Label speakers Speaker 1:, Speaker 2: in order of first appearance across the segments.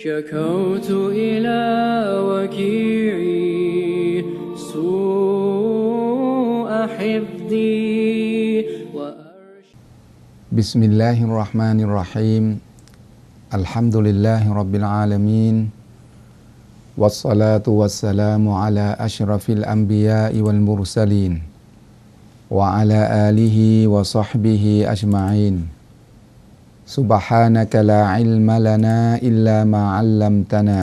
Speaker 1: شكوت إلى وكيعي سوء حفظي
Speaker 2: بسم الله الرحمن الرحيم. الحمد لله رب العالمين. والصلاة والسلام على أشرف الأنبياء والمرسلين وعلى آله وصحبه أجمعين. سبحانك لا علم لنا إلا ما علمتنا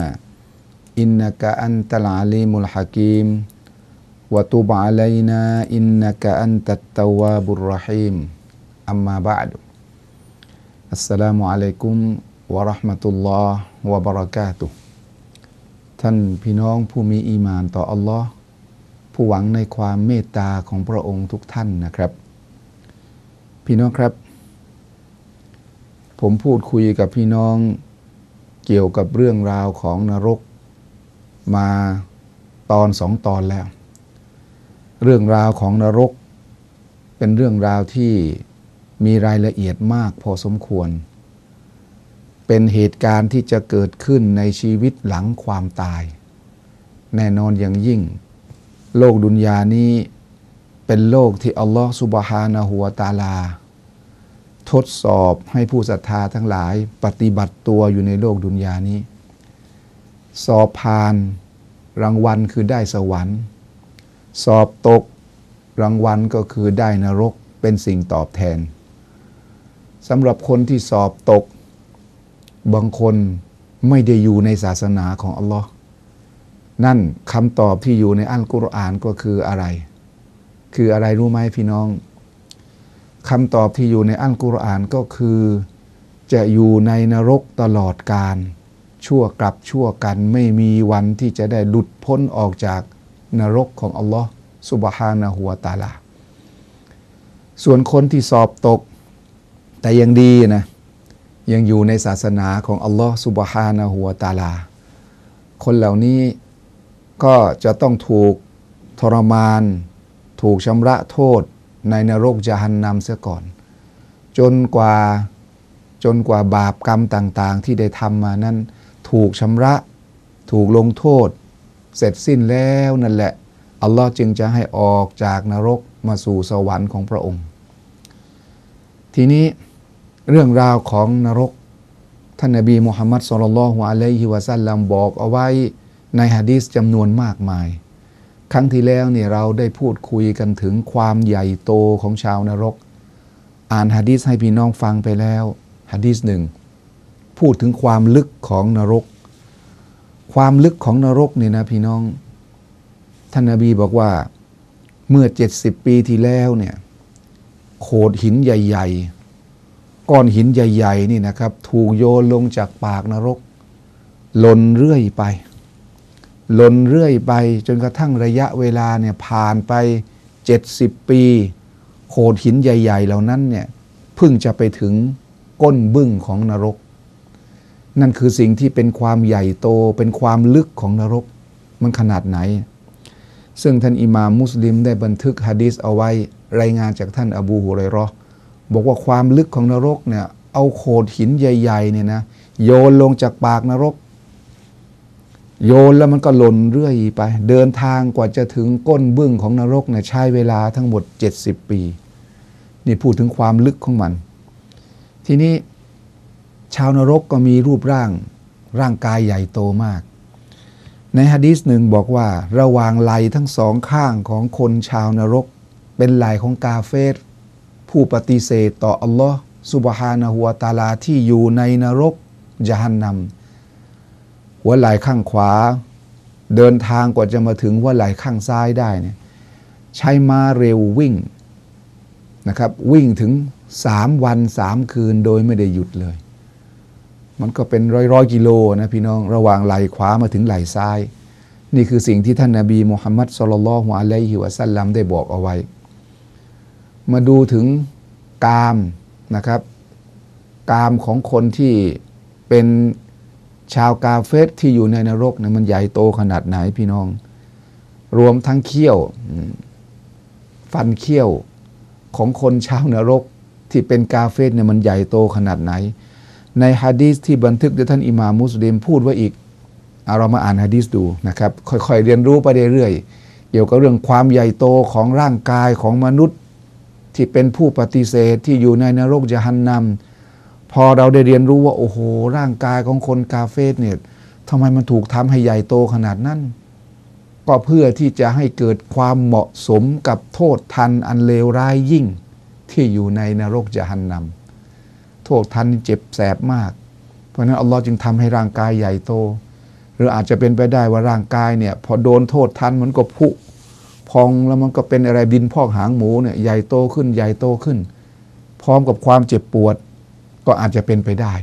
Speaker 2: إنك أنت العليم الحكيم وتب علينا إنك أنت التواب الرحيم أما بعد السلام عليكم ورحمة الله وبركاته ท่านพี่น้องผู้มีอีมานต่ออัลลอฮ์ผู้หวังในความเมตตาของพระองค์ทุกท่านนะครับ พี่น้องครับ ผมพูดคุยกับพี่น้องเกี่ยวกับเรื่องราวของนรกมาตอนสองตอนแล้ว เรื่องราวของนรก เป็นเรื่องราวที่มีรายละเอียดมากพอสมควร เป็นเหตุการณ์ที่จะเกิดขึ้นในชีวิตหลังความตาย แน่นอนอย่างยิ่ง โลกดุนยานี้เป็นโลกที่อัลลอฮฺสุบฮานะฮูวตาลา ทดสอบให้ผู้ศรัทธาทั้งหลายปฏิบัติตัวอยู่ในโลกดุนยานี้ สอบผ่านรางวัลคือได้สวรรค์ สอบตกรางวัลก็คือได้นรกเป็นสิ่งตอบแทนสำหรับคนที่สอบตก บางคนไม่ได้อยู่ในศาสนาของอัลลอฮ์นั่นคำตอบที่อยู่ในอัลกุรอานก็คืออะไร คืออะไรรู้ไหมพี่น้อง คำตอบที่อยู่ในอัลกุรอานก็คือ จะอยู่ในนรกตลอดการ ชั่วกลับชั่วกันไม่มีวันที่จะได้หลุดพ้นออกจากนรกของอัลลอฮ์สุบฮานะฮูวตาลา ส่วนคนที่สอบตก แต่ยังดีนะ ยังอยู่ในศาสนาของอัลลอฮ์สุบฮานะฮูวตาลา คนเหล่านี้ก็จะต้องถูกทรมาน ถูกชำระโทษ ในนรกจาหันนำเสียก่อน จนกว่าจนกว่าบาปกรรมต่างๆ ที่ได้ทำมานั้นถูกชำระถูกลงโทษ เสร็จสิ้นแล้วนั่นแหละ อัลลอฮ์จึงจะให้ออกจากนรกมาสู่สวรรค์ของพระองค์ ทีนี้เรื่องราวของนรก ท่านนบีมุฮัมมัดสุลลัลฮุอะลัยฮิวะซัลลัมบอกเอาไว้ในฮะดีษจำนวนมากมาย ครั้งที่แล้วเนี่ยเราได้พูดคุยกันถึงความใหญ่โตของชาวนรก อ่านฮะดีษให้พี่น้องฟังไปแล้วฮะดีษหนึ่งพูดถึงความลึกของนรก ความลึกของนรกเนี่ยนะพี่น้อง ท่านนบีบอกว่าเมื่อ 70 ปีที่แล้วเนี่ยโขดหินใหญ่ ๆ ก้อนหินใหญ่ ๆ นี่นะครับ ถูกโยนลงจากปากนรกหล่นเรื่อยไป หล่นเรื่อยไปจนกระทั่งระยะเวลาเนี่ยผ่านไป 70 ปี โขดหินใหญ่ ๆ เหล่านั้นเนี่ยเพิ่งจะไปถึงก้นบึ้งของนรก นั่นคือสิ่งที่เป็นความใหญ่โตเป็นความลึกของนรก มันขนาดไหน ซึ่งท่านอิหม่ามมุสลิมได้บันทึกฮะดีษเอาไว้รายงานจากท่านอบูฮุไรราะห์บอกว่าความลึกของนรกเนี่ยเอาโขดหินใหญ่ๆเนี่ยนะโยนลงจากปากนรก โยนแล้วมันก็หล่นเรื่อยไป เดินทางกว่าจะถึงก้นบึ้งของนรกเนี่ยใช้เวลาทั้งหมด 70 ปี นี่พูดถึงความลึกของมัน ทีนี้ชาวนรกก็มีรูปร่างร่างกายใหญ่โตมาก ในฮะดีษหนึ่งบอกว่าระหว่างไหลทั้งสองข้างของคนชาวนรก เป็นไหลของกาเฟรผู้ปฏิเสธต่ออัลลอฮ์สุบฮานะฮูวตาลาที่อยู่ในนรกจหันนำ หัวไหล่ข้างขวา เดินทางกว่าจะมาถึงหัวไหล่ข้างซ้ายได้เนี่ยใช้ม้าเร็ววิ่งนะครับวิ่งถึงสามวันสามคืนโดยไม่ได้หยุดเลย มันก็เป็นร้อยร้อยกิโลนะพี่น้องระหว่างไหล่ขวามาถึงไหล่ซ้าย นี่คือสิ่งที่ท่านนาบีมุฮัมมัดสุลลัลฮุอะลัยฮิวะสัลลัมได้บอกเอาไว้ มาดูถึงกามนะครับ กามของคนที่เป็น ชาวกาเฟสที่อยู่ในนรกนะมันใหญ่โตขนาดไหนพี่น้อง รวมทั้งเขี้ยว ฟันเขี้ยวของคนชาวนรกที่เป็นกาเฟสเนี่ยมันใหญ่โตขนาดไหน ในฮะดีษที่บันทึกโดยท่านอิหม่ามุสลิมพูดไว้อีกเอาเรามาอ่านฮะดีษดูนะครับ ค่อยๆเรียนรู้ไปเรื่อยๆเกี่ยวกับเรื่องความใหญ่โตของร่างกายของมนุษย์ ที่เป็นผู้ปฏิเสธที่อยู่ในนรกจะหันนำ พอเราได้เรียนรู้ว่าโอ้โห ร่างกายของคนกาเฟสเนี่ยทำไมมันถูกทำให้ใหญ่โตขนาดนั้น ก็เพื่อที่จะให้เกิดความเหมาะสมกับโทษทันอันเลวร้ายยิ่งที่อยู่ในนรกจะหันนำโทษทันเจ็บแสบมาก เพราะนั้นอัลลอฮ์จึงทำให้ร่างกายใหญ่โต หรืออาจจะเป็นไปได้ว่าร่างกายเนี่ยพอโดนโทษทันมันก็ผุพองแล้วมันก็เป็นอะไรดินพอกหางหมูเนี่ยใหญ่โตขึ้นใหญ่โตขึ้น พร้อมกับความเจ็บปวด ก็อาจจะเป็นไปได้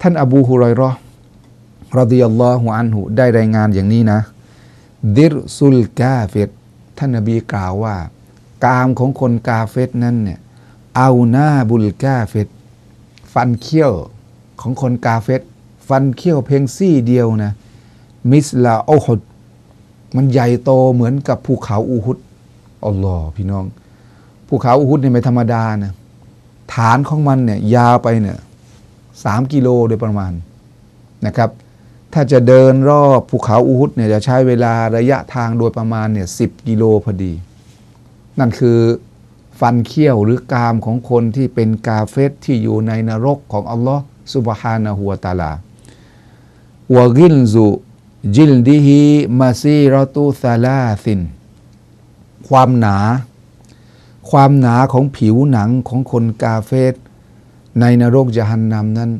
Speaker 2: ท่านอบูฮุรอยราะห์รดิยัลลอฮุอันหุได้รายงานอย่างนี้นะ ดิรซุลกาเฟตท่านนบีกล่าวว่า กามของคนกาเฟตนั้นเนี่ยเอาหน้าบุลกาเฟตฟันเขี้ยวของคนกาเฟตฟันเขี้ยวเพียงซี่เดียวนะ มิสลาโอฮดมันใหญ่โตเหมือนกับภูเขาอูฮุดอัลลอฮ์พี่น้อง ภูเขาอูฮุดเนี่ยไม่ธรรมดานะ ฐานของมันเนี่ยยาวไปเนี่ยสามกิโลโดยประมาณนะครับ ถ้าจะเดินรอบภูเขาอูฮุดเนี่ยจะใช้เวลาระยะทางโดยประมาณเนี่ยสิบกิโลพอดี นั่นคือฟันเขี้ยวหรือกามของคนที่เป็นกาเฟตที่อยู่ในนรกของอัลลอฮ์สุบฮานะฮัวะตาลาวะกินซุจิลดิฮิมาซีรอตุซาลาซิน ความหนา ความหนาของผิวหนังของคนกาเฟตในนรกจะหันนำนั้น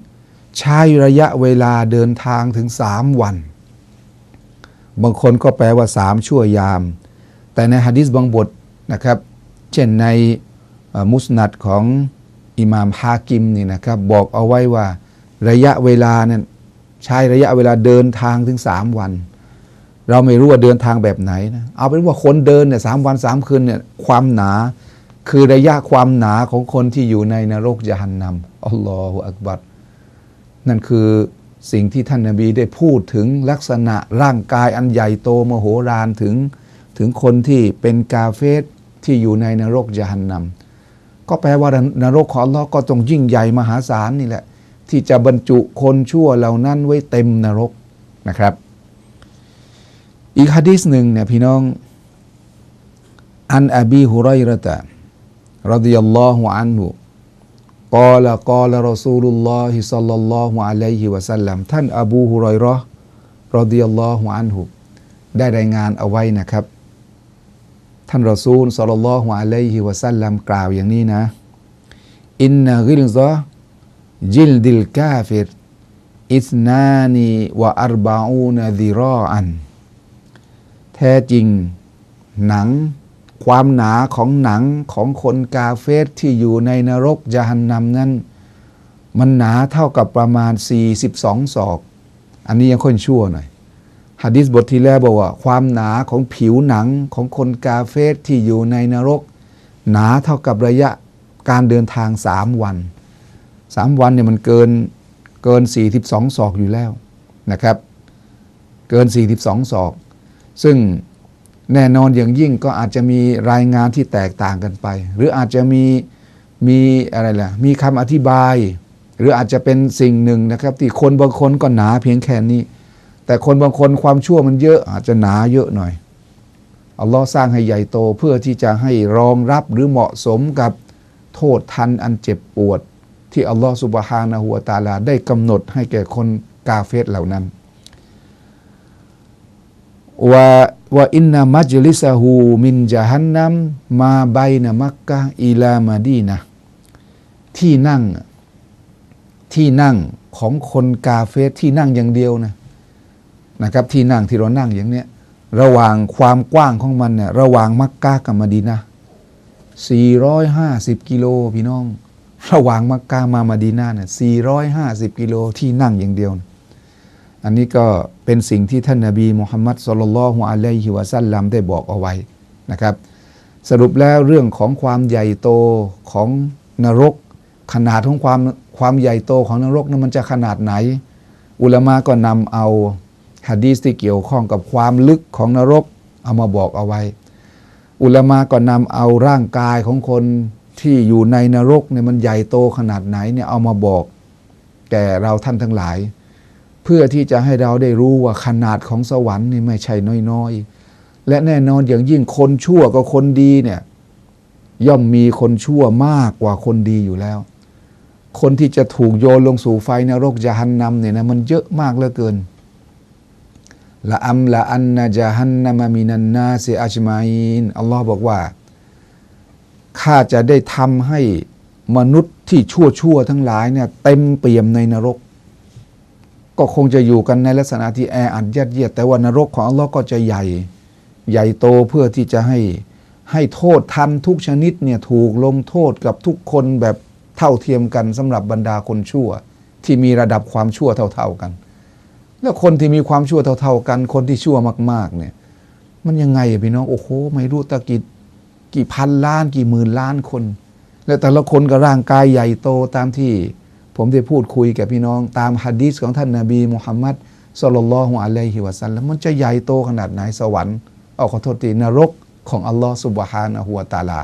Speaker 2: ใช้ระยะเวลาเดินทางถึงสามวัน บางคนก็แปลว่าสามชั่วยาม แต่ในฮะดิษบางบทนะครับ เช่นในมุสนัดของอิหม่ามฮากิมนี่นะครับบอกเอาไว้ว่าระยะเวลานั้นใช้ระยะเวลาเดินทางถึงสามวัน เราไม่รู้ว่าเดินทางแบบไหนนะเอาเป็นว่าคนเดินเนี่ยสามวันสามคืนเนี่ยความหนา คือระยะความหนาของคนที่อยู่ในนรกยหันนำอัลลอฮฺอักบัรนั่นคือสิ่งที่ท่านนาบีได้พูดถึงลักษณะร่างกายอันใหญ่โตมโหฬารถึง ถึงคนที่เป็นกาเฟสที่อยู่ในนรกยหันนำก็แปลว่านรกของอัลลอฮ์ก็ต้องยิ่งใหญ่มหาศาลนี่แหละ ที่จะบรรจุคนชั่วเหล่านั้นไว้เต็มนรกนะครับ อีกฮะดีษหนึ่งเนี่ยพี่น้อง อันอบีฮุไรระตะ รดิยัลลอฮุอันฮุกอละกอละรอซูลุลลอฮิซัลลัลลอฮุอะลัยฮิวะสัลลัมท่านอบูฮุรอยราะห์รอดิยัลลอฮุอันฮุได้รายงานเอาไว้นะครับ ท่านรอซูลซัลลัลลอฮุอะลัยฮิวะสัลลัมกล่าวอย่างนี้นะอินนะกิลซะจิลดิลกาฟิรอิสนานีวะอัรบาอูนดิรออัน แท้จริง หนัง ความหนาของหนังของคนกาเฟสที่อยู่ในนรกยะหันนำนั้น มันหนาเท่ากับประมาณ 42 ศอก อันนี้ยังค่อนชั่วหน่อยฮะดิษบทที่แล้วบอกว่า ความหนาของผิวหนังของคนกาเฟสที่อยู่ในนรก หนาเท่ากับระยะการเดินทาง 3 วัน 3 วันเนี่ยมันเกินเกิน 42 ศอกอยู่แล้วนะครับ เกิน 42 ศอก ซึ่ง แน่นอนอย่างยิ่งก็อาจจะมีรายงานที่แตกต่างกันไป หรืออาจจะมีมีอะไรล่ะมีคำอธิบาย หรืออาจจะเป็นสิ่งหนึ่งนะครับ ที่คนบางคนก็หนาเพียงแค่นี้ แต่คนบางคนความชั่วมันเยอะอาจจะหนาเยอะหน่อยอัลลอฮ์สร้างให้ใหญ่โตเพื่อที่จะให้รองรับหรือเหมาะสมกับโทษทันอันเจ็บปวด ที่อัลลอฮ์สุบฮานะฮูวตาลาได้กำหนดให้แก่คนกาเฟสเหล่านั้น ว่าว่าอินนามัจลิสะฮูมินจาฮันนัมมาไบนะมักกะอิลามาดีนะที่นั่งที่นั่งของคนกาเฟสที่นั่งอย่างเดียวนะนะครับที่นั่งที่เรานั่งอย่างเนี้ยระหว่างความกว้างของมันเนี่ยระหว่างมักกะกับมาดีนะ450 กิโลพี่น้อง ระหว่างมักกะมามาดีนาเนี่ย450 กิโลที่นั่งอย่างเดียวนะ อันนี้ก็เป็นสิ่งที่ท่านนาบีมุฮัมมัดสุลลัลฮุอะลัยฮิวะสัลลัมได้บอกเอาไว้นะครับ สรุปแล้วเรื่องของความใหญ่โตของนรก ขนาดของความความใหญ่โตของนรกนั้นมันจะขนาดไหน อุลามะก็นำเอาฮะดีสที่เกี่ยวข้องกับความลึกของนรกเอามาบอกเอาไว้ อุลามะก็นำเอาร่างกายของคนที่อยู่ในนรกเนี่ยมันใหญ่โตขนาดไหนเนี่ยเอามาบอกแก่เราท่านทั้งหลาย เพื่อที่จะให้เราได้รู้ว่าขนาดของสวรรค์นี่ไม่ใช่น้อยๆ และแน่นอนอย่างยิ่งคนชั่วกับคนดีเนี่ยย่อมมีคนชั่วมากกว่าคนดีอยู่แล้ว คนที่จะถูกโยนลงสู่ไฟนรกยะหันนำเนี่ยนะมันเยอะมากเหลือเกินละอัมละอันนะจาฮันนามามินันนาเซอัจมาอินอัลลอฮ์บอกว่าข้าจะได้ทำให้มนุษย์ที่ชั่วชั่วทั้งหลายเนี่ยเต็มเปี่ยมในนรก ก็คงจะอยู่กันในลักษณะที่แออัดยัดเยียด แต่ว่านรกของอัลลอฮ์ก็จะใหญ่ ใหญ่โตเพื่อที่จะให้ให้โทษทันทุกชนิดเนี่ยถูกลงโทษกับทุกคนแบบเท่าเทียมกันสำหรับบรรดาคนชั่ว ที่มีระดับความชั่วเท่า ๆกัน แล้วคนที่มีความชั่วเท่า ๆ กัน คนที่ชั่วมาก ๆ เนี่ย มันยังไงอะพี่น้องโอ้โหไม่รู้ตะกิดกี่พันล้าน กี่หมื่นล้านคน และแต่ละคนก็ร่างกายใหญ่โตตามที่ ผมได้พูดคุยกับพี่น้องตามฮะดีษของท่านนาบีมุฮัมมัดสุลลัลลอฮุอะลัยฮิวะสัลลัมมันจะใหญ่โตขนาดไหนสวรรค์เอาขอโทษทีนรกของอัลลอฮ์สุบฮานะฮูวตาลา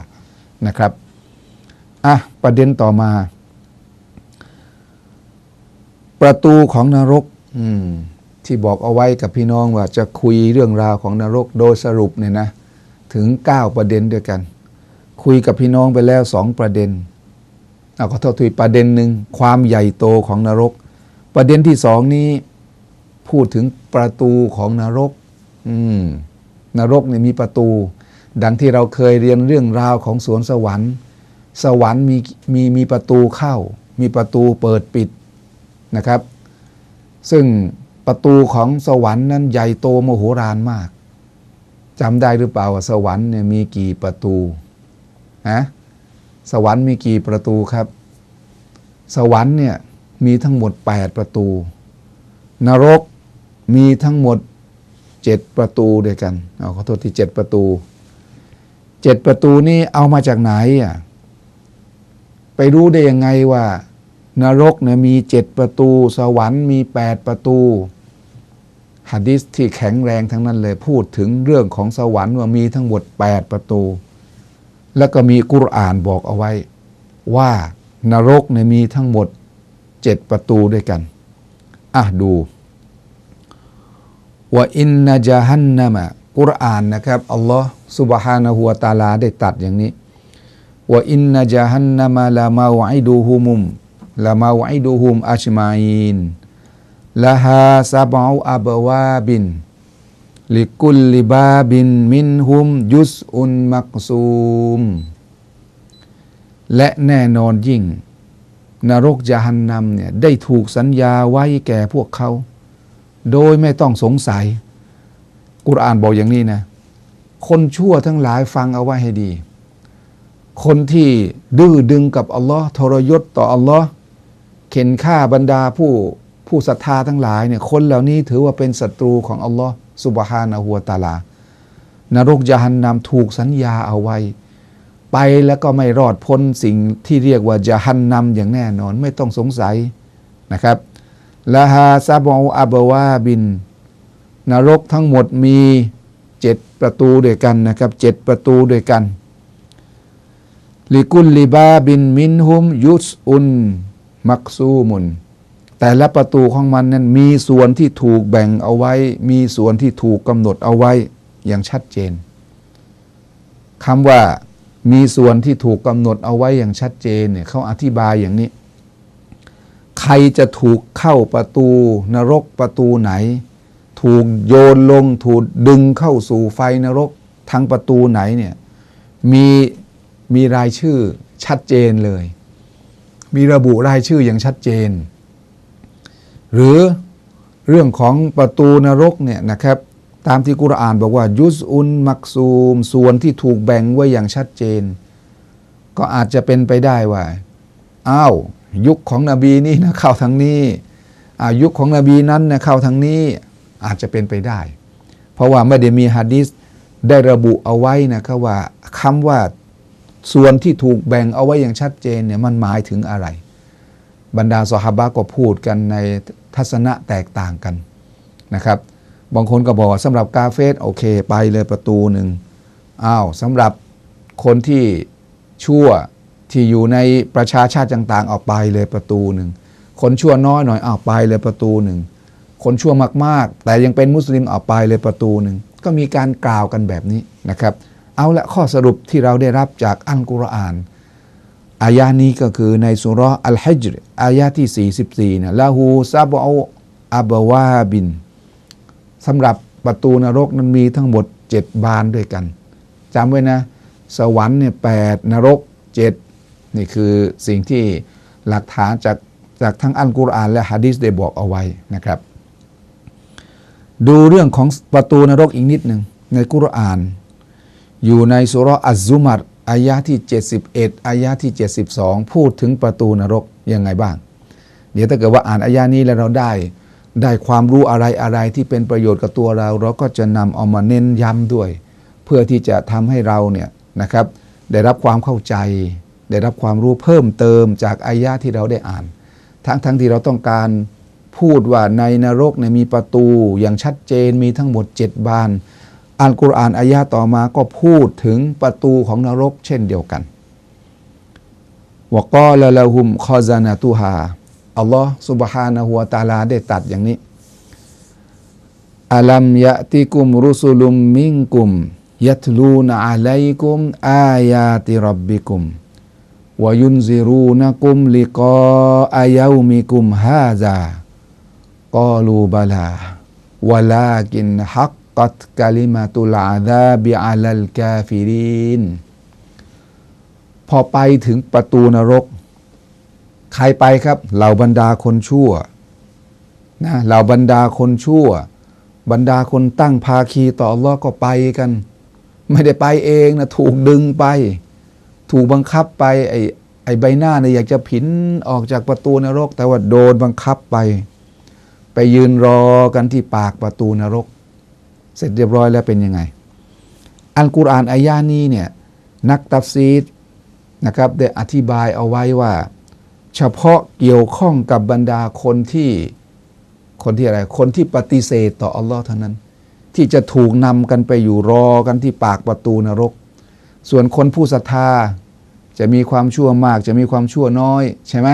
Speaker 2: นะครับอะประเด็นต่อมา ประตูของนรกที่บอกเอาไว้กับพี่น้องว่าจะคุยเรื่องราวของนรกโดยสรุปเนี่ยนะ ถึง 9 ประเด็นด้วยกัน คุยกับพี่น้องไปแล้วสองประเด็น เอาขอโทษทีประเด็นหนึ่งความใหญ่โตของนรก ประเด็นที่สองนี้พูดถึงประตูของนรก อืมนรกเนี่ยมีประตู ดังที่เราเคยเรียนเรื่องราวของสวนสวรรค์ สวรรค์มีมีมีประตูเข้า มีประตูเปิดปิดนะครับ ซึ่งประตูของสวรรค์นั้นใหญ่โตมโหฬารมากจำได้หรือเปล่าว่าสวรรค์เนี่ยมีกี่ประตูฮะ สวรรค์มีกี่ประตูครับ สวรรค์เนี่ยมีทั้งหมด 8 ประตู นรกมีทั้งหมด 7 ประตูด้วยกันเอาขอโทษที่7ประตู 7 ประตูนี่เอามาจากไหนอะไปรู้ได้ยังไงว่า นรกเนี่ยมีเจ็ดประตู สวรรค์มีแปดประตูฮะดิษที่แข็งแรงทั้งนั้นเลยพูดถึงเรื่องของสวรรค์ว่ามีทั้งหมดแปดประตู แล้วก็มีกุรอานบอกเอาไว้ ว่านรกเนี่ยมีทั้งหมดเจ็ดประตูด้วยกัน อะดูว่าอินนาจาฮันนามะกุรอานนะครับอัลลอฮ์สุบฮานะฮูวตาลาได้ตัดอย่างนี้ว่าอินนาจาฮันนามะลามาวไอดูฮุมุมละมาวิดูฮุมอัชมาอินละฮาซาบอาอับวาบิน ลิกุลลิบาบินมินฮุม ยุสอุนมักซูม และแน่นอนยิ่ง นรกยาหันนำเนี่ยได้ถูกสัญญาไว้แก่พวกเขา โดยไม่ต้องสงสัย กุรอานบอกอย่างนี้นะ คนชั่วทั้งหลายฟังเอาไว้ให้ดี คนที่ดื้อดึงกับอัลลอฮ์ทรยศต่ออัลลอฮ์เข็นฆ่าบรรดาผู้ผู้ศรัทธาทั้งหลายเนี่ยคนเหล่านี้ถือว่าเป็นศัตรูของอัลลอฮ์ สุบฮานะฮูวตาลา นรกยาหันนำถูกสัญญาเอาไว้ ไปแล้วก็ไม่รอดพ้นสิ่งที่เรียกว่าจาหันนำอย่างแน่นอนไม่ต้องสงสัยนะครับละฮาซาบออับวาบิน นรกทั้งหมดมีเจ็ดประตูด้วยกันนะครับเจ็ดประตูด้วยกันลิกุลลิบาบินมินฮุมยุสอุน มักซูมุน แต่ละประตูของมันนั้นมีส่วนที่ถูกแบ่งเอาไว้ มีส่วนที่ถูกกำหนดเอาไว้อย่างชัดเจนคำว่ามีส่วนที่ถูกกำหนดเอาไว้อย่างชัดเจนเนี่ยเขาอธิบายอย่างนี้ ใครจะถูกเข้าประตูนรกประตูไหน ถูกโยนลงถูกดึงเข้าสู่ไฟนรกทางประตูไหนเนี่ยมีมีรายชื่อชัดเจนเลย มีระบุรายชื่ออย่างชัดเจน หรือเรื่องของประตูนรกเนี่ยนะครับ ตามที่กุรอานบอกว่า ยุสอุนมักซูม ส่วนที่ถูกแบ่งไว้อย่างชัดเจน ก็อาจจะเป็นไปได้ว่าอ้าวยุคของนบีนี่นะเข้าทางนี้อายุคของนบีนั้นนะเข้าทางนี้อาจจะเป็นไปได้ เพราะว่าไม่ได้มีฮะดิษได้ระบุเอาไว้นะครับว่าคำว่าส่วนที่ถูกแบ่งเอาไว้อย่างชัดเจนเนี่ยมันหมายถึงอะไร บรรดาสหาบะก็พูดกันใน ทัศนะแตกต่างกันนะครับ บางคนก็บอกว่าสำหรับกาเฟสโอเคไปเลยประตูหนึ่งอ้าวสำหรับคนที่ชั่วที่อยู่ในประชาชาติต่างๆออกไปเลยประตูหนึ่งคนชั่วน้อยหน่อยอ้าวไปเลยประตูหนึ่งคนชั่วมากๆ แต่ยังเป็นมุสลิมเอาไปเลยประตูหนึ่งก็มีการกล่าวกันแบบนี้นะครับ เอาละข้อสรุปที่เราได้รับจากอัลกุรอาน อายานี้ก็คือในสุร์อัลฮัจรอายาที่ 44นะละหูซาบอาอับวาบินสำหรับประตูนรกนั้นมีทั้งหมด7บานด้วยกันจำไว้นะ สวรรค์เนี่ยแปดนรกเจ็ดนี่คือสิ่งที่หลักฐานจากจากทั้งอัลกุรอานและฮะดีษได้บอกเอาไว้นะครับ ดูเรื่องของประตูนรกอีกนิดหนึ่งในกุรอาน อยู่ในสุร์อัซซุมัร อายะที่ 71อายะที่ 72 พูดถึงประตูนรกยังไงบ้าง เดี๋ยวถ้าเกิดว่าอ่านอายะนี้แล้วเราได้ ได้ความรู้อะไรอะไรที่เป็นประโยชน์กับตัวเรา เราก็จะนำเอามาเน้นย้ำด้วย เพื่อที่จะทำให้เราเนี่ยนะครับ ได้รับความเข้าใจ ได้รับความรู้เพิ่มเติมจากอายะที่เราได้อ่าน ทั้งทั้งที่เราต้องการพูดว่าในนรกเนี่ยมีประตูอย่างชัดเจนมีทั้งหมด 7 บาน อัลกุรอานอายะต่อมาก็พูดถึงประตูของนรกเช่นเดียวกันวกอละละหุมคอซานาตูฮาอัลลอฮ์สุบฮานะฮูวตาลาได้ตัดอย่างนี้อัลัมยะติกุมรุสุลุมมิงกุมยัตลูนอะลัยกุมอายาติรับบิกุมวยุนซิรูนะกุมลิกออายามิกุมฮาซากอลูบาลาวะลากินฮัก กัตกะลิมาตุลาซาบิอาลัลกาฟิรินพอไปถึงประตูนรก ใครไปครับ เหล่าบรรดาคนชั่วนะเหล่าบรรดาคนชั่ว บรรดาคนตั้งภาคีต่ออัลลอฮ์ก็ไปกัน ไม่ได้ไปเองนะถูกดึงไป ถูกบังคับไปไอ้ไอ้ใบหน้าเนี่ยอยากจะผินออกจากประตูนรก แต่ว่าโดนบังคับไป ไปยืนรอกันที่ปากประตูนรก เสร็จเรียบร้อยแล้วเป็นยังไง อัลกุรอานอายานี้เนี่ยนักตัฟซีดนะครับได้อธิบายเอาไว้ว่า เฉพาะเกี่ยวข้องกับบรรดาคนที่คนที่อะไร คนที่ปฏิเสธต่ออัลลอฮ์เท่านั้น ที่จะถูกนำกันไปอยู่รอกันที่ปากประตูนรก ส่วนคนผู้ศรัทธาจะมีความชั่วมาก จะมีความชั่วน้อยใช่ไหม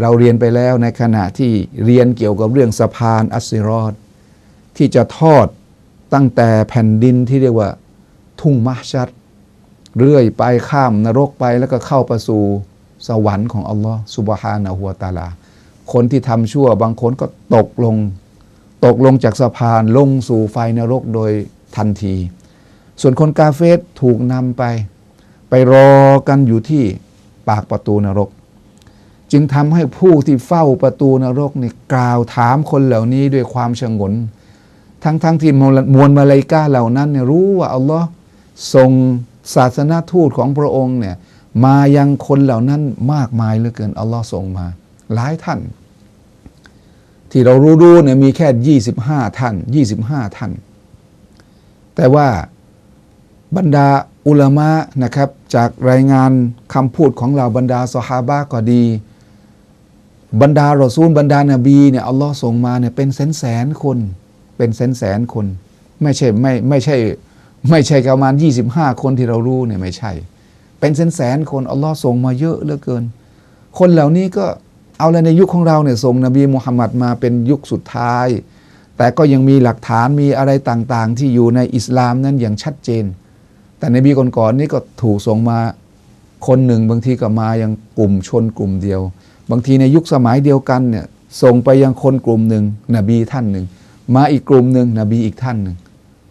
Speaker 2: เราเรียนไปแล้วในขณะที่เรียนเกี่ยวกับเรื่องสะพานอัสซิรอดที่จะทอด ตั้งแต่แผ่นดินที่เรียกว่า ทุ่งมัชัด เรื่อยไปข้ามนรกไปแล้วก็เข้าไปสู่สวรรค์ของอัลลอฮ์สุบฮานะฮัวตาลา คนที่ทำชั่วบางคนก็ตกลง ตกลงจากสะพานลงสู่ไฟนรกโดยทันที ส่วนคนกาเฟสถูกนำไป ไปรอกันอยู่ที่ปากประตูนรก จึงทำให้ผู้ที่เฝ้าประตูนรกนี่กล่าวถามคนเหล่านี้ด้วยความชงน ทั้งๆทที่มวลมวลมาลกาเหล่านั้นเนี่ยรู้ว่าอัลลอฮ์ทรงศาสนาทูตของพระองค์เนี่ยมายังคนเหล่านั้นมากมายเหลือเกินอัลลอฮ์ส่งมา หลายท่าน ที่เรารู้ๆเนี่ยมีแค่ 25 ท่าน 25 ท่าน แต่ว่าบรรดาอุลามะนะครับ จากรายงานคำพูดของเราบรรดาสหาบะก็ดี บรรดารอซูลบรรดานาบีเนี่ยอัลลอฮ์ส่งมาเนี่ยเป็นแสนแสนๆคน เป็นแสนแสนคน ไม่ใช่ไม่ไม่ใช่ไม่ใช่ประมาณ 25 คนที่เรารู้เนี่ยไม่ใช่ เป็นแสนแสนคนอัลลอฮ์ส่งมาเยอะเหลือเกิน คนเหล่านี้ก็เอาเลยในยุคของเราเนี่ยส่งนบีมุฮัมมัดมาเป็นยุคสุดท้าย แต่ก็ยังมีหลักฐานมีอะไรต่างๆ ที่อยู่ในอิสลามนั้นอย่างชัดเจน แต่ในบีก่อนๆนี่ก็ถูกส่งมาคนหนึ่งบางทีก็มายังกลุ่มชนกลุ่มเดียว บางทีในยุคสมัยเดียวกันเนี่ยส่งไปยังคนกลุ่มหนึ่งนบีท่านหนึ่ง มาอีกกลุ่มหนึ่งนบีอีกท่านหนึ่ง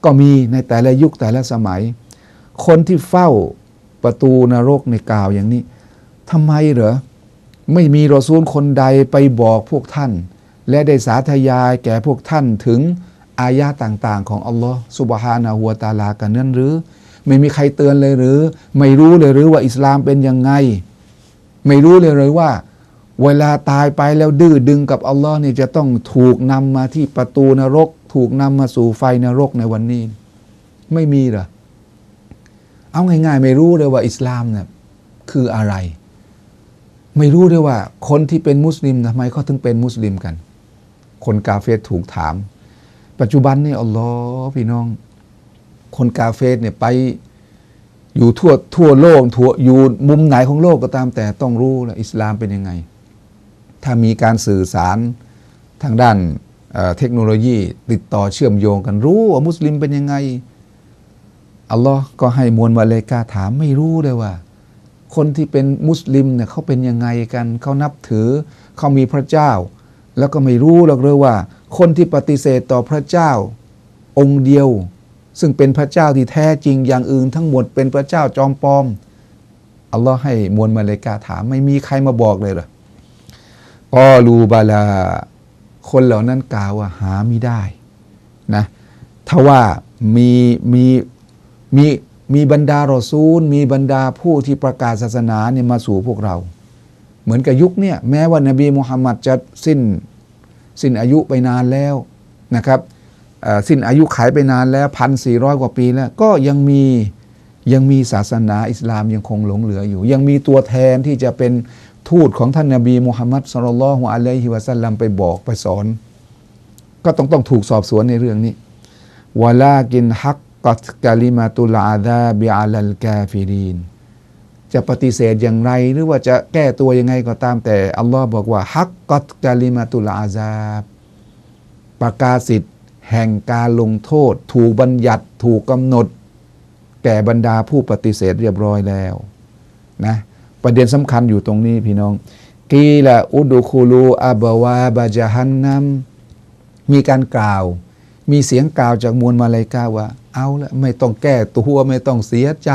Speaker 2: ก็มีในแต่ละยุคแต่ละสมัย คนที่เฝ้าประตูนรกในกล่าวอย่างนี้ทำไมเหรอไม่มีรอซูลคนใดไปบอกพวกท่าน และได้สาธยายแก่พวกท่านถึงอายะต่างๆ ของอัลลอฮ์สุบฮานะฮัวตาลากันนั่นหรือ ไม่มีใครเตือนเลยหรือ ไม่รู้เลยหรือว่าอิสลามเป็นยังไง ไม่รู้เลยเลยว่า เวลาตายไปแล้วดื้อดึงกับอัลลอฮ์นี่จะต้องถูกนำมาที่ประตูนรก ถูกนำมาสู่ไฟนรกในวันนี้ ไม่มีหรอเอาง่ายๆ ไม่รู้เลยว่าอิสลามเนี่ยคืออะไร ไม่รู้ด้วยว่า คนที่เป็นมุสลิมทำไมเขาถึงเป็นมุสลิมกัน คนกาเฟสถูกถาม ปัจจุบันนี่อัลลอฮ์พี่น้อง คนกาเฟสเนี่ยไปอยู่ทั่วทั่วโลกทั่วอยู่มุมไหนของโลกก็ตามแต่ต้องรู้แล้วอิสลามเป็นยังไง ถ้ามีการสื่อสารทางด้านเอ่อเทคโนโลยีติดต่อเชื่อมโยงกันรู้ว่ามุสลิมเป็นยังไง อัลลอฮ์ก็ให้มวลมาเลกาถามไม่รู้เลยว่า คนที่เป็นมุสลิมเนี่ยเขาเป็นยังไงกันเขานับถือเขามีพระเจ้า แล้วก็ไม่รู้หรอกเลยว่า คนที่ปฏิเสธต่อพระเจ้า องค์เดียว ซึ่งเป็นพระเจ้าที่แท้จริงอย่างอื่นทั้งหมดเป็นพระเจ้าจอมปลอมอัลลอฮ์ให้มวลมาเลกาถามไม่มีใครมาบอกเลยเหรอ ปอลูบาลา คนเหล่านั้นกล่าวว่าหาไม่ได้นะถ้าว่ามีมีมีมีบรรดารอซูล มีบรรดาผู้ที่ประกาศศาสนาเนี่ยมาสู่พวกเรา เหมือนกับยุคเนี่ยแม้ว่านบีมุฮัมมัดจะสิ้นสิ้นอายุไปนานแล้วนะครับสิ้นอายุขายไปนานแล้วพันสี่ร้อยกว่าปีแล้ว ก็ยังมียังมีศาสนาอิสลามยังคงหลงเหลืออยู่ ยังมีตัวแทนที่จะเป็น ทูตของท่านนบีมุฮัมมัดสุลลัลฮุอะลัยฮิวะสัลลัมไปบอกไปสอน ก็ต้องต้องถูกสอบสวนในเรื่องนี้วะลากินฮักกัตกาลิมาตุลอาดาบิอาลัลกาฟิรีนจะปฏิเสธอย่างไรหรือว่าจะแก้ตัวยังไงก็ตามแต่ อัลลอฮ์บอกว่าฮักกัตกาลิมาตุลอาซาบประกาศสิทธิ์แห่งการลงโทษ ถูกบัญญัติถูกกำหนด แก่บรรดาผู้ปฏิเสธเรียบร้อยแล้วนะ ประเด็นสำคัญอยู่ตรงนี้พี่น้อง กีละอุดุคูลูอับวาบาจฮันนัมมีการกล่าว มีเสียงกล่าวจากมวลมาลายกาว่า เอาละไม่ต้องแก้ตัวไม่ต้องเสียใจ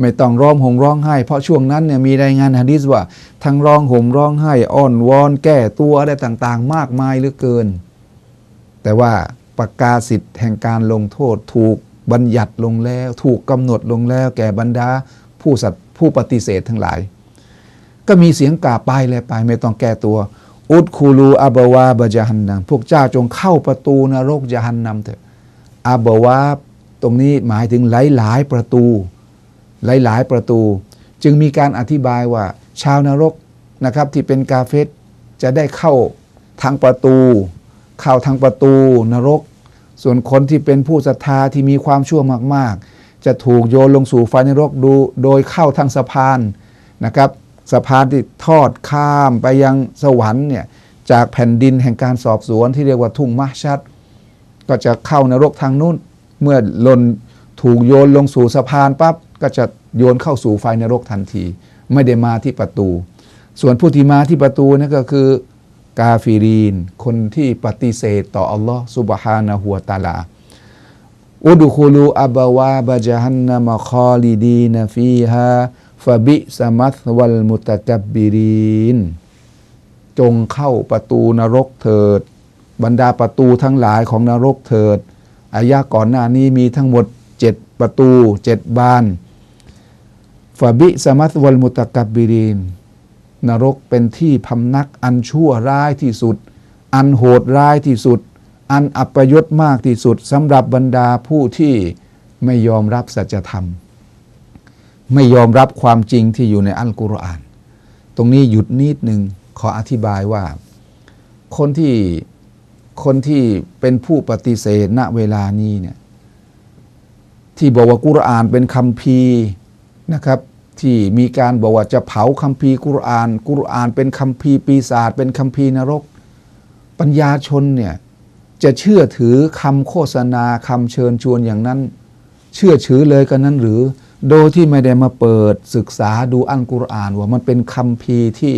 Speaker 2: ไม่ต้องร้องห่มร้องไห้ เพราะช่วงนั้นเนี่ยมีรายงานฮะดีษว่า ทั้งร้องห่มร้องไห้อ้อนวอน แก้ตัวอะไรต่างๆ มากมายเหลือเกิน แต่ว่าประกาศสิทธิ์แห่งการลงโทษถูกบัญญัติลงแล้ว ถูกกำหนดลงแล้ว แก่บรรดาผู้สัต ผู้ปฏิเสธทั้งหลาย ก็มีเสียงกล่าวไปเลยไปไม่ต้องแก้ตัว อุดคูลูอาบวาบะจันนัมพวกเจ้าจงเข้าประตูนรกจาฮันนัมเถอะอาบวาตรงนี้หมายถึงหลายหลายๆประตูหลายหลายๆประตู จึงมีการอธิบายว่า ชาวนรกนะครับที่เป็นกาเฟตจะได้เข้าทางประตู เข้าทางประตูนรก ส่วนคนที่เป็นผู้ศรัทธาที่มีความชั่วมากๆ จะถูกโยนลงสู่ไฟนรกดูโดยเข้าทางสะพานนะครับสะพานที่ทอดข้ามไปยังสวรรค์เนี่ยจากแผ่นดินแห่งการสอบสวนที่เรียกว่าทุ่งมหชัด ก็จะเข้านรกทางนู้น เมื่อหล่นถูกโยนลงสู่สะพานปั๊บก็จะโยนเข้าสู่ไฟนรกทันที ไม่ได้มาที่ประตู ส่วนผู้ที่มาที่ประตูนั่นก็คือกาฟิรีน คนที่ปฏิเสธต่ออัลลอฮ์สุบฮานะฮัวตาลา อุดุคูลูอับาวาบะจฮันนามะคอลิดีนฟีฮาฟะบิสมัสวัลมุตะจับบิรีน จงเข้าประตูนรกเถิด บรรดาประตูทั้งหลายของนรกเถิด อายะก่อนหน้านี้มีทั้งหมดเจ็ดประตูเจ็ดบานฟะบิสมัสวัลมุตะกับบิรีน นรกเป็นที่พำนักอันชั่วร้ายที่สุด อันโหดร้ายที่สุด อันอัปยศมากที่สุดสำหรับบรรดาผู้ที่ไม่ยอมรับสัจธรรม ไม่ยอมรับความจริงที่อยู่ในอัลกุรอาน ตรงนี้หยุดนิดหนึ่งขออธิบายว่า คนที่คนที่เป็นผู้ปฏิเสธณเวลานี้เนี่ยที่บอกว่ากุรอานเป็นคัมภีนะครับที่มีการบอกว่าจะเผาคัมภีร์กุรอาน กุรอานเป็นคัมภีร์ปีศาจเป็นคัมภีร์นรก ปัญญาชนเนี่ย จะเชื่อถือคำโฆษณาคำเชิญชวนอย่างนั้น เชื่อถือเลยกันนั้นหรือ โดยที่ไม่ได้มาเปิดศึกษาดูอัลกุรอาน ว่ามันเป็นคัมภีที่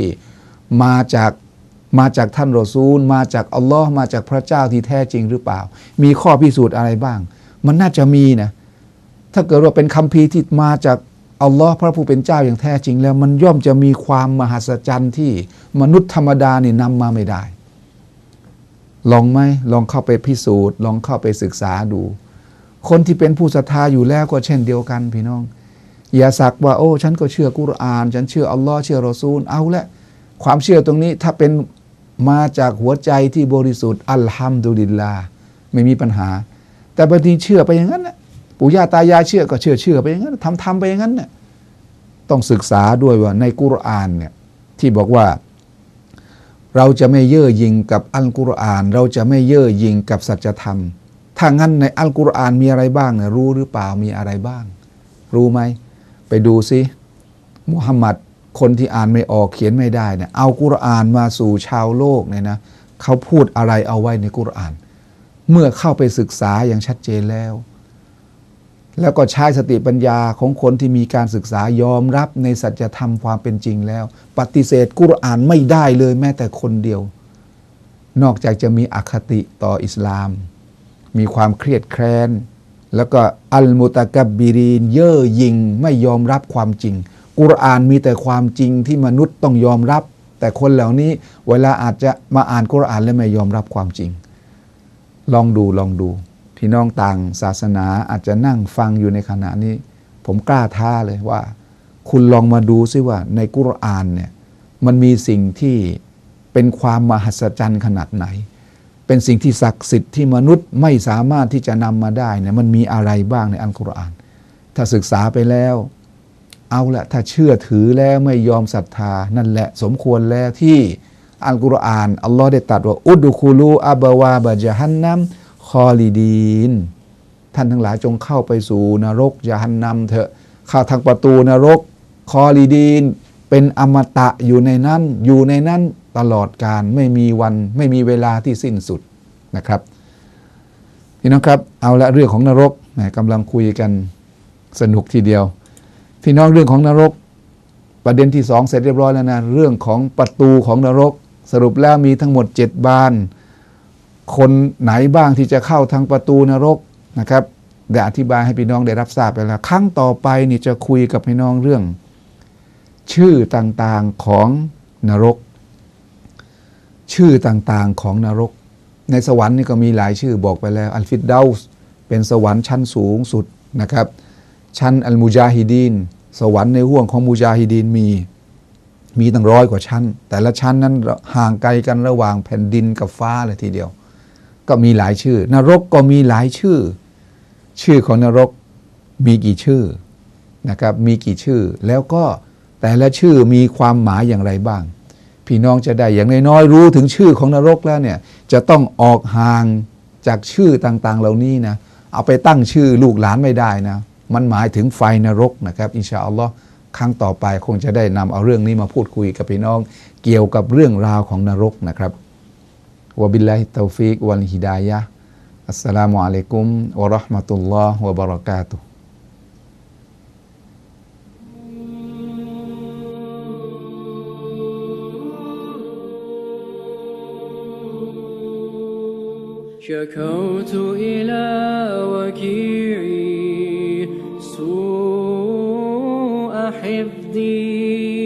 Speaker 2: มาจากมาจากท่านรอซูล มาจากอัลลอฮ์มาจากพระเจ้าที่แท้จริงหรือเปล่า มีข้อพิสูจน์อะไรบ้าง มันน่าจะมีนะถ้าเกิดว่าเป็นคัมภีที่มาจากอัลลอฮ์พระผู้เป็นเจ้าอย่างแท้จริงแล้ว มันย่อมจะมีความมหัศจรรย์ที่มนุษย์ธรรมดานี่นำมาไม่ได้ ลองไหมลองเข้าไปพิสูจน์ ลองเข้าไปศึกษาดู คนที่เป็นผู้ศรัทธาอยู่แล้วก็เช่นเดียวกันพี่น้อง อย่าสักว่า โอ้ ฉันก็เชื่อกุรอาน ฉันเชื่ออัลลอฮ์เชื่อรอซูลเอาละความเชื่อตรงนี้ถ้าเป็นมาจากหัวใจที่บริสุทธิ์อัลฮัมดุลิลลาไม่มีปัญหา แต่บางทีเชื่อไปอย่างนั้นนะปู่ย่าตายายเชื่อก็เชื่อเชื่อไปอย่างนั้นทำทำไปอย่างนั้นน่ะต้องศึกษาด้วยว่าในกุรอานเนี่ยที่บอกว่า เราจะไม่เย่อหยิ่งกับอัลกุรอาน เราจะไม่เย่อหยิ่งกับสัจธรรม ถ้างั้นในอัลกุรอานมีอะไรบ้างเนี่ยรู้หรือเปล่ามีอะไรบ้าง รู้ไหม ไปดูซิมุฮัมมัดคนที่อ่านไม่ออกเขียนไม่ได้เนี่ยเอากุรอานมาสู่ชาวโลกเนี่ยนะเขาพูดอะไรเอาไว้ในกุรอาน เมื่อเข้าไปศึกษาอย่างชัดเจนแล้ว แล้วก็ใช้สติปัญญาของคนที่มีการศึกษายอมรับในสัจธรรมความเป็นจริงแล้ว ปฏิเสธกุรอานไม่ได้เลยแม้แต่คนเดียว นอกจากจะมีอคติต่ออิสลาม มีความเครียดแค้น แล้วก็อัลมุตะกับบิรีนเย่อหยิ่งไม่ยอมรับความจริง กุรอานมีแต่ความจริงที่มนุษย์ต้องยอมรับ แต่คนเหล่านี้เวลาอาจจะมาอ่านกุรอานแล้วไม่ยอมรับความจริง ลองดูลองดู พี่น้องต่างศาสนาอาจจะนั่งฟังอยู่ในขณะนี้ ผมกล้าท้าเลยว่า คุณลองมาดูซิว่าในกุรอานเนี่ยมันมีสิ่งที่เป็นความมหัศจรรย์ขนาดไหน เป็นสิ่งที่ศักดิ์สิทธิ์ที่มนุษย์ไม่สามารถที่จะนำมาได้เนี่ยมันมีอะไรบ้างในอัลกุรอาน ถ้าศึกษาไปแล้ว เอาละถ้าเชื่อถือแล้วไม่ยอมศรัทธานั่นแหละสมควรแล้วที่อัลกุรอานอัลลอฮ์ได้ตรัสว่าอุดคูลูอับวาบะจฮันนัม คอลีดีน ท่านทั้งหลายจงเข้าไปสู่นรกยะฮันนัมเถอะเข้าทางประตูนรก คอลีดีน เป็นอมตะอยู่ในนั้น อยู่ในนั้นตลอดการไม่มีวันไม่มีเวลาที่สิ้นสุดนะครับพี่น้องครับเอาละเรื่องของนรกกำลังคุยกันสนุกทีเดียว พี่น้องเรื่องของนรก ประเด็นที่สองเสร็จเรียบร้อยแล้วนะเรื่องของประตูของนรก สรุปแล้วมีทั้งหมดเจ็ดบาน คนไหนบ้างที่จะเข้าทางประตูนรกนะครับได้อธิบายให้พี่น้องได้รับทราบไปแล้ว ครั้งต่อไปนี่จะคุยกับพี่น้องเรื่อง ชื่อต่างๆของนรก ชื่อต่างๆของนรก ในสวรรค์นี่ก็มีหลายชื่อบอกไปแล้ว อัลฟิดเดาส์เป็นสวรรค์ชั้นสูงสุดนะครับ ชั้นอัลมูจาฮิดีนสวรรค์ในห่วงของมูจาฮิดีนมีมีตั้งร้อยกว่าชั้น แต่ละชั้นนั้นห่างไกลกันระหว่างแผ่นดินกับฟ้าเลยทีเดียว ก็มีหลายชื่อ นรกก็มีหลายชื่อ ชื่อของนรกมีกี่ชื่อนะครับมีกี่ชื่อแล้วก็แต่ละชื่อมีความหมายอย่างไรบ้าง พี่น้องจะได้อย่างน้อยๆรู้ถึงชื่อของนรกแล้วเนี่ยจะต้องออกห่างจากชื่อต่างๆ เหล่านี้นะเอาไปตั้งชื่อลูกหลานไม่ได้นะมันหมายถึงไฟนรกนะครับอินชาอัลลอฮ์ครั้งต่อไปคงจะได้นำเอาเรื่องนี้มาพูดคุยกับพี่น้อง เกี่ยวกับเรื่องราวของนรกนะครับ وبالله التوفيق والهداية السلام عليكم ورحمة الله وبركاته
Speaker 1: شكوت إلى وكيعي سوء حفظي.